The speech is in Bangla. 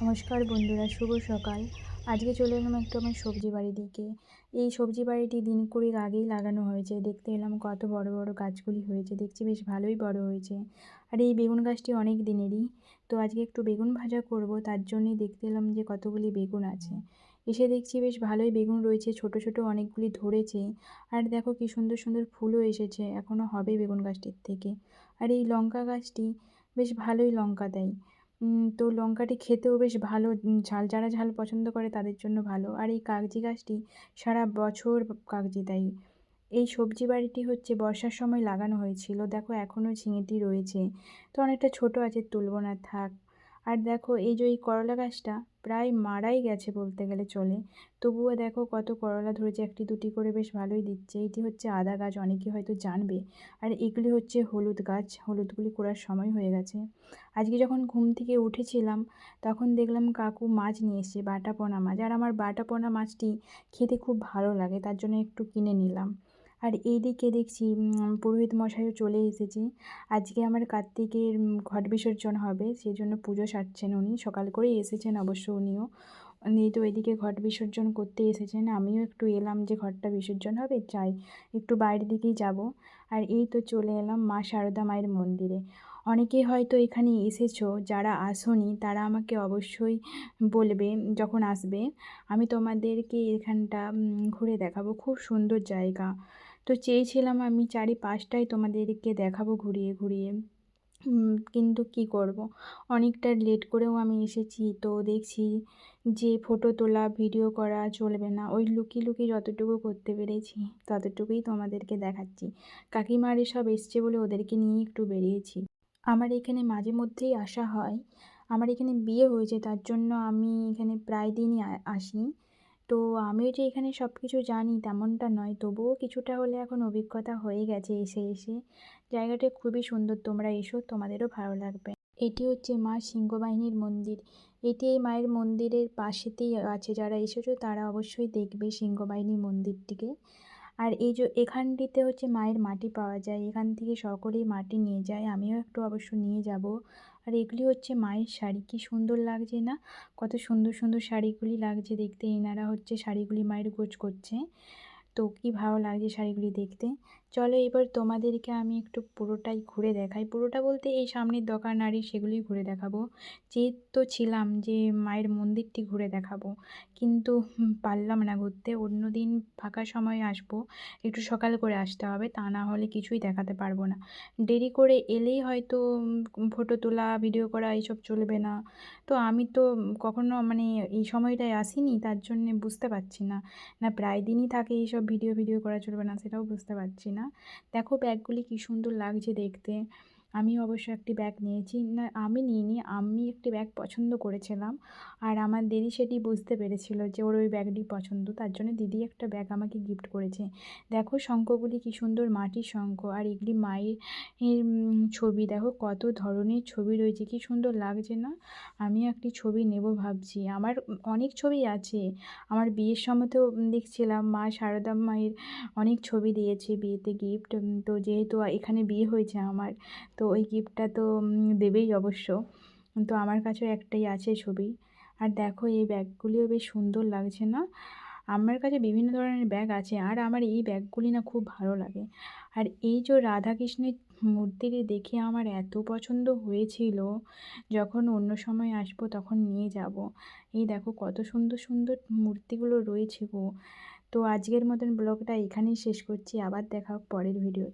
নমস্কার বন্ধুরা, শুভ সকাল। আজকে চলে এলাম একটু আমার সবজি বাড়ির দিকে। এই সবজি বাড়িটি দিন কুড়ির আগেই লাগানো হয়েছে। দেখতে এলাম কত বড় বড় গাছগুলি হয়েছে। দেখছি বেশ ভালোই বড় হয়েছে। আর এই বেগুন গাছটি অনেক দিনেরই। তো আজকে একটু বেগুন ভাজা করব। তার জন্যই দেখতে এলাম যে কতগুলি বেগুন আছে। এসে দেখছি বেশ ভালোই বেগুন রয়েছে। ছোট ছোট অনেকগুলি ধরেছে। আর দেখো কি সুন্দর সুন্দর ফুলও এসেছে। এখনও হবে বেগুন গাছটির থেকে। আর এই লঙ্কা গাছটি বেশ ভালোই লঙ্কা দেয়। তো লঙ্কাটি খেতেও বেশ ভালো। ঝাল যারা ঝাল পছন্দ করে তাদের জন্য ভালো। আর এই কাগজি গাছটি সারা বছর কাগজি দেয়। এই সবজি বাড়িটি হচ্ছে বর্ষার সময় লাগানো হয়েছিল। দেখো এখনও ঝিঙেটি রয়েছে। তো অনেকটা ছোট আছে, তুলব না, থাক। আর দেখো, এই যে এই করলা গাছটা প্রায় মারাই গেছে বলতে গেলে চলে। তবুও দেখো কত করলা ধরেছে, একটি দুটি করে বেশ ভালোই দিচ্ছে। এটি হচ্ছে আদা গাছ, অনেকে হয়তো জানবে। আর এগুলি হচ্ছে হলুদ গাছ, হলুদগুলি করার সময় হয়ে গেছে। আজকে যখন ঘুম থেকে উঠেছিলাম, তখন দেখলাম কাকু মাছ নিয়ে এসছে বাটা পোনা মাছ। আর আমার বাটা পোনা মাছটি খেতে খুব ভালো লাগে, তার জন্য একটু কিনে নিলাম। আর এইদিকে দেখছি পুরোহিত মশাইও চলে এসেছে। আজকে আমার কার্তিকের ঘট বিসর্জন হবে সেই জন্য পুজো সারছেন উনি। সকাল করেই এসেছেন অবশ্য উনিও। উনি তো এদিকে ঘট বিসর্জন করতে এসেছেন, আমিও একটু এলাম যে ঘরটা বিসর্জন হবে, চাই একটু বাইরের দিকেই যাব। আর এই তো চলে এলাম মা সারদা মায়ের মন্দিরে। অনেকেই হয়তো এখানে এসেছ, যারা আসোনি, তারা আমাকে অবশ্যই বলবে যখন আসবে। আমি তোমাদেরকে এখানটা ঘুরে দেখাবো। খুব সুন্দর জায়গা। তো চেয়েছিলাম আমি চারিপাশটাই তোমাদেরকে দেখাবো ঘুরিয়ে ঘুরিয়ে। কিন্তু কি করব। অনেকটা লেট করেও আমি এসেছি, তো দেখছি যে ফটো তোলা ভিডিও করা চলবে না। ওই লুকিয়ে লুকিয়ে যতটুকু করতে পেরেছি, ততটুকুই তোমাদেরকে দেখাচ্ছি। কাকিমার এসব এসছে বলে ওদেরকে নিয়ে একটু বেরিয়েছি। আমার এখানে মাঝে মধ্যেই আসা হয়। আমার এখানে বিয়ে হয়েছে, তার জন্য আমি এখানে প্রায় দিনই আসি। তো আমিও যে এখানে সব কিছু জানি তেমনটা নয়। তবুও কিছুটা হলে এখন অভিজ্ঞতা হয়ে গেছে এসে এসে। জায়গাটা খুবই সুন্দর, তোমরা এসো, তোমাদেরও ভালো লাগবে। এটি হচ্ছে মা সিংহবাহিনীর মন্দির। এটি এই মায়ের মন্দিরের পাশেতেই আছে। যারা এসেছ তারা অবশ্যই দেখবে সিংহবাহিনী মন্দিরটিকে। আর এই যে এখানটিতে হচ্ছে মায়ের মাটি পাওয়া যায়, এখান থেকে সকলেই মাটি নিয়ে যায়, আমিও একটু অবশ্য নিয়ে যাব। আর এগুলি হচ্ছে মায়ের শাড়ি, কি সুন্দর লাগছে না? কত সুন্দর সুন্দর শাড়িগুলি লাগছে দেখতে, এনারা হচ্ছে শাড়িগুলি মায়ের গোছ করছে। তো কী ভালো লাগছে শাড়িগুলি দেখতে। চলো এবার তোমাদেরকে আমি একটু পুরোটাই ঘুরে দেখাই। পুরোটা বলতে এই সামনের দোকান আরি সেগুলোই ঘুরে দেখাবো। যে তো ছিলাম যে মায়ের মন্দিরটি ঘুরে দেখাবো, কিন্তু পারলাম না ঘুরতে। অন্য দিন ফাঁকা সময় আসব, একটু সকাল করে আসতে হবে, তা না হলে কিছুই দেখাতে পারব না। দেরি করে এলেই হয়তো ফটো তোলা, ভিডিও করা এইসব চলবে না। তো আমি তো কখনো মানে এই সময়টায় আসিনি, তার জন্যে বুঝতে পারছি না। না প্রায় দিনই থাকে এইসব ভিডিও ভিডিও করা চলবে না, সেটাও বুঝতে পারছি না। দেখো ব্যাগগুলি কী সুন্দর লাগছে দেখতে। আমি অবশ্য একটি ব্যাগ নিয়েছি। না, আমি নিইনি, আমি একটি ব্যাগ পছন্দ করেছিলাম। আর আমার দিদি সেটি বুঝতে পেরেছিল যে ওর ওই ব্যাগটি পছন্দ, তার জন্য দিদি একটা ব্যাগ আমাকে গিফট করেছে। দেখো শঙ্খগুলি কী সুন্দর মাটির শঙ্খ, আর এগুলি মায়ের ছবি। দেখো কত ধরনের ছবি রয়েছে, কী সুন্দর লাগছে না? আমি একটি ছবি নেব ভাবছি। আমার অনেক ছবি আছে। আমার বিয়ের সময়তেও দেখছিলাম, মা সারদা মায়ের অনেক ছবি দিয়েছে বিয়েতে গিফট তো যেহেতু এখানে বিয়ে হয়েছে আমার তো ওই গিফটটা তো দেবেই অবশ্য। তো আমার কাছেও একটাই আছে ছবি। আর দেখো এই ব্যাগগুলিও বেশ সুন্দর লাগছে না? আমার কাছে বিভিন্ন ধরনের ব্যাগ আছে আর আমার এই ব্যাগগুলি না খুব ভালো লাগে। আর এই যে রাধাকৃষ্ণের মূর্তিটি দেখে আমার এত পছন্দ হয়েছিল, যখন অন্য সময় আসব তখন নিয়ে যাব। এই দেখো কত সুন্দর সুন্দর মূর্তিগুলো রয়েছে গো। তো আজকের মতন ব্লগটা এখানেই শেষ করছি। আবার দেখা পরের ভিডিওতে।